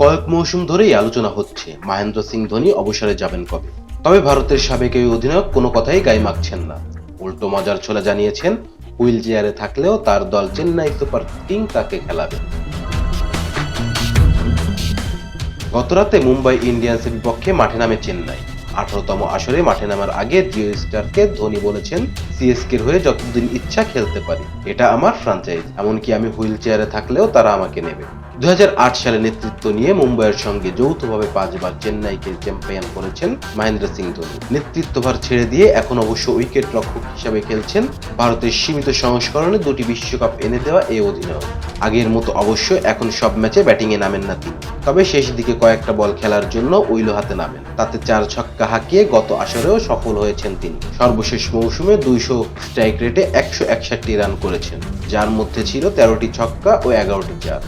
কয়েক মৌসুম ধরেই আলোচনা হচ্ছে। মহেন্দ্র সিং ধোনি অবসরে যাবেন কবে? তবে ভারতের সাবেক এই অধিনায়ক কোনো কথাই গায়ে মাখছেন না। উল্টো মজার ছোলা জানিয়েছেন, হুইল চেয়ারে থাকলেও তার দল চেন্নাই সুপার কিং তাকে খেলাবে। গতরাতে মুম্বাই ইন্ডিয়ান্সের বিপক্ষে মাঠে নামে চেন্নাই। আঠারোতম আসরে মাঠে নামার আগে জিও স্টারকে ধোনি বলেছেন, সিএসকের হয়ে যতদিন ইচ্ছা খেলতে পারি, এটা আমার ফ্রাঞ্চাইজ এমনকি আমি হুইল চেয়ারে থাকলেও তারা আমাকে নেবে। দুই হাজার আট সালে নেতৃত্ব নিয়ে মুম্বাইয়ের সঙ্গে যৌথভাবে পাঁচবার চেন্নাইকে চ্যাম্পিয়ন করেছেন মহেন্দ্র সিং ধোনি। নেতৃত্বভার ছেড়ে দিয়ে এখন অবশ্য উইকেট রক্ষক হিসাবে খেলছেন ভারতের সীমিত সংস্করণে দুটি বিশ্বকাপ এনে দেওয়া এই অধিনায়ক। আগের মতো অবশ্য এখন সব ম্যাচে ব্যাটিংয়ে নামেন না তিনি। তবে শেষ দিকে কয়েকটা বল খেলার জন্য উইলো হাতে নামেন। তাতে চার ছক্কা হাঁকিয়ে গত আসরেও সফল হয়েছেন তিনি। সর্বশেষ মৌসুমে দুইশো স্ট্রাইক রেটে একশো একষট্টি রান করেছেন, যার মধ্যে ছিল তেরোটি ছক্কা ও এগারোটি চার।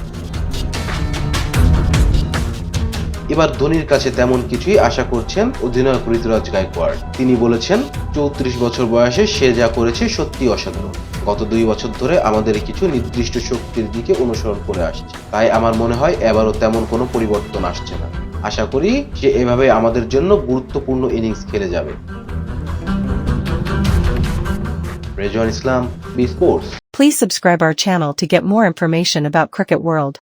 এবার ধোনির কাছে তেমন কিছুই আশা করছেন অধিনায়ক ঋতুরাজ গায়কোয়াড় তিনি বলেছেন, চৌত্রিশ বছর বয়সে সে যা করেছে সত্যি অসাধারণ। গত দুই বছর ধরে আমাদের কিছু নির্দিষ্ট শক্তির দিকে অনুসরণ করে আসছে। তাই আমার মনে হয় এবারও তেমন কোনো পরিবর্তন আসছে না। আশা করি সে এভাবে আমাদের জন্য গুরুত্বপূর্ণ ইনিংস খেলে যাবে। Rezwan Islam B sports Please subscribe our channel to get more information about Cricket World.